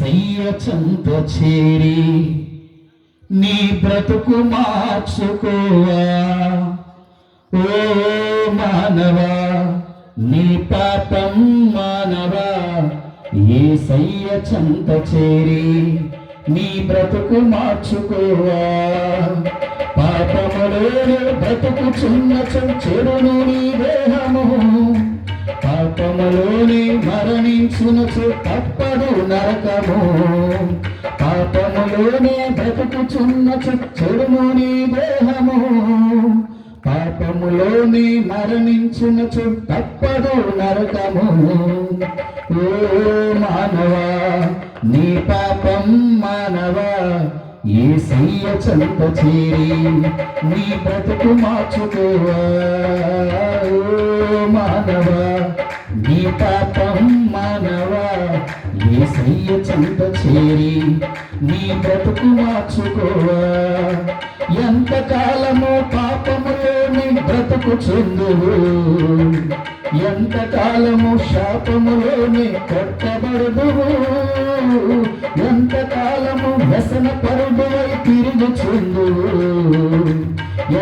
సయ్య చేరి నీ బ్రతుకు మార్చుకోవా? ఓ మానవా నీ పాపం మానవా? ఏ సయ్య చంత చేరి నీ బ్రతుకు మార్చుకోవా? బ్రతుకు నక్షం చెడును నీ దేహము. పాపములోనే మరణించునచు తప్పదు నరకము. పాపములోనే బ్రతుకుచున్నచు చెడును నీ దేహము. పాపములోనే మరణించునచు తప్పదు నరకము. ఓ మానవా నీ పాపం మానవా ఏ సయ్య చంత చేరి నీ బ్రతుకు మార్చుకోవా? ఓ మానవా పాపం మానవా? ఏ సయ్య చంత చేరి నీ బ్రతుకు మార్చుకోవా? ఎంత కాలము పాపములోని బ్రతుకు చెందువు? ఎంత కాలము శాపములోని కట్టబడదువు? ఎంత కాలము వ్యసన పరుడువై తిరుగుచుందువు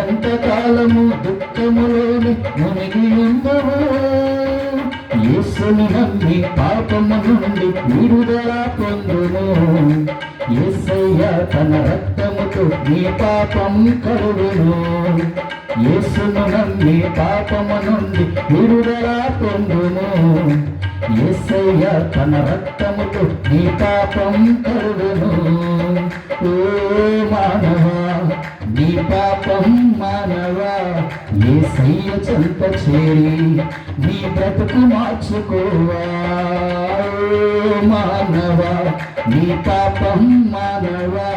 ఎంత కాలము దుఃఖములోని మునిగి ఉందువు యేసుని పాపము నుండి విడుదల పొందును. యేసయ్య తన రక్తముతో నీ పాపం కడుగును. యేసును నమ్మి పాపము నుండి విడుదల పొందును. యేసయ్య తన రక్తముతో నీ పాపం కడుగును. ఓ మానవా నీ పాపం మానవా? యేసయ్య చెంత చేరి నీ బ్రతుకు మార్చుకోవా? మానవా నీ పాపం మానవా?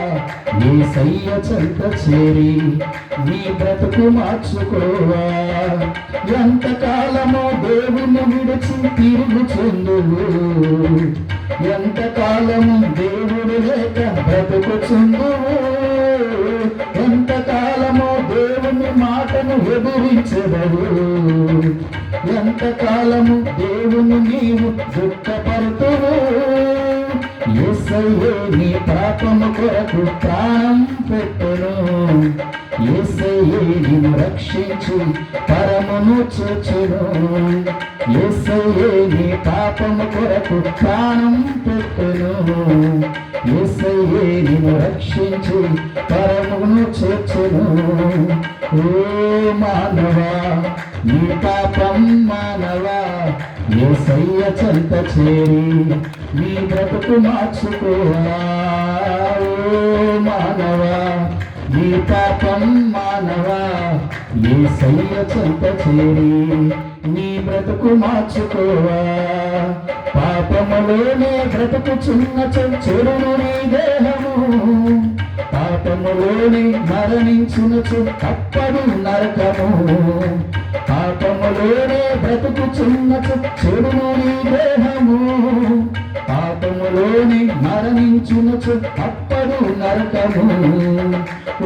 యేసయ్య చెంత చేరి నీ బ్రతుకు మార్చుకోవా? ఎంతకాలమో దేవుని విడిచి తిరుగుచుందువు ఎంతకాలము దేవుడు లేక బ్రతుకుచుందువు? ఎంతకాలమో దేవుని మాటను ఎదురించదవు. ఎంతకాలము దేవుని నీవు దుఃఖపడుతువు. ఎస్ఐ నీ పాపము కొరకు ప్రాణం పెట్టు. నిన్ను రక్షించి పరమము చూచును. ఎస్ఐయే నీ పాపము కొరకు ప్రాణం పెట్టును. ఎస్ఐయే నిన్ను రక్షించి పరమును చూచును. ఓ మానవా నీ పాపం మానవా. ఏసయ్య చెంత చేరి నీ బ్రతుకు మార్చుకోవా ఓ మానవా నీ పాపం మానవా శైల చెంత చేరి నీ బ్రతుకు మార్చుకోవా? పాపములోనే బ్రతుకు చిన్న చెడును నీ దేహము పాపములోని మరణించునచు తప్పదు నరకము. పాపములోనే బ్రతుకుచున్నచు చెరును నీ దేహము పాపములోని మరణించునుచు తప్పదు నరకము. ఓ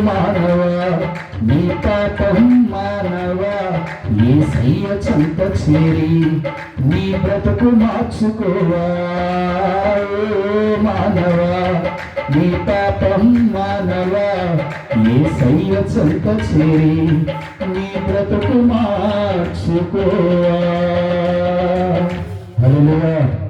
మానవా నీ పాపం మానవా నీ సయ్య చంత చేరి నీ బ్రతుకు మార్చుకోవా. ఓ మానవా నీ పాపం మానవా ఏ సయ్య చంత చేరి నీ బ్రతుకు మార్చుకోవా. హల్లెలూయా.